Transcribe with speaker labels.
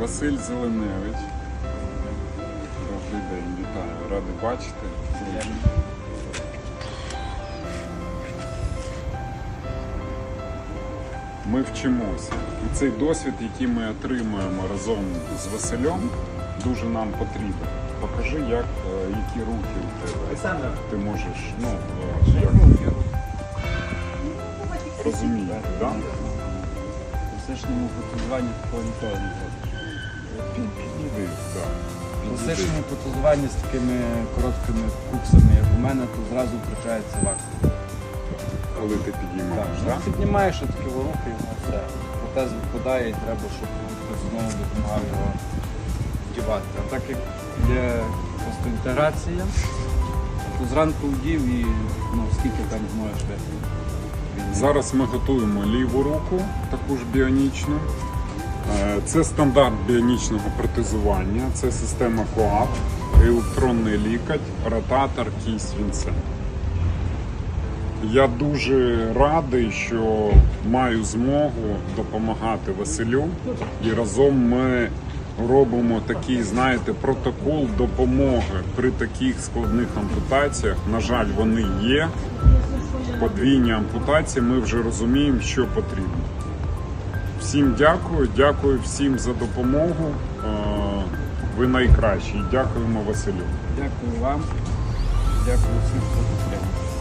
Speaker 1: Василь Зеленевич. Добрий день, вітаю. Радий бачити. Ми вчимося. І цей досвід, який ми отримуємо разом з Василем, дуже нам потрібен. Покажи, як, е, які рухи у тебе. Ти можеш ну, е, як розуміти, так?
Speaker 2: у класичному протезуванні такого ніколи не робиш. У класичному протезуванні з такими короткими куксами, як у мене, то зразу включається вакуум.
Speaker 1: Коли ти підіймаєш,
Speaker 2: Так,
Speaker 1: так?
Speaker 2: ну, піднімаєш такі руки і все. Протез випадає і треба, щоб хтось знову допомагав його вдівати. А так як є просто інтеграція, то зранку вдів і ну, скільки там зможеш вести.
Speaker 1: Зараз ми готуємо ліву руку, таку ж біонічну. Е, Це стандарт біонічного протезування, це система КОАП, електронний лікать, ротатор, кість вінцем. Я дуже радий, що маю змогу допомагати Василю, і разом ми робимо такий, знаєте, протокол допомоги при таких складних ампутаціях. На жаль, вони є. Подвійні ампутації. Ми вже розуміємо, що потрібно. Всім дякую, дякую всім за допомогу. Е, Ви найкращі. Дякуємо Василю.
Speaker 2: Дякую вам. Дякую всім, хто підтримав.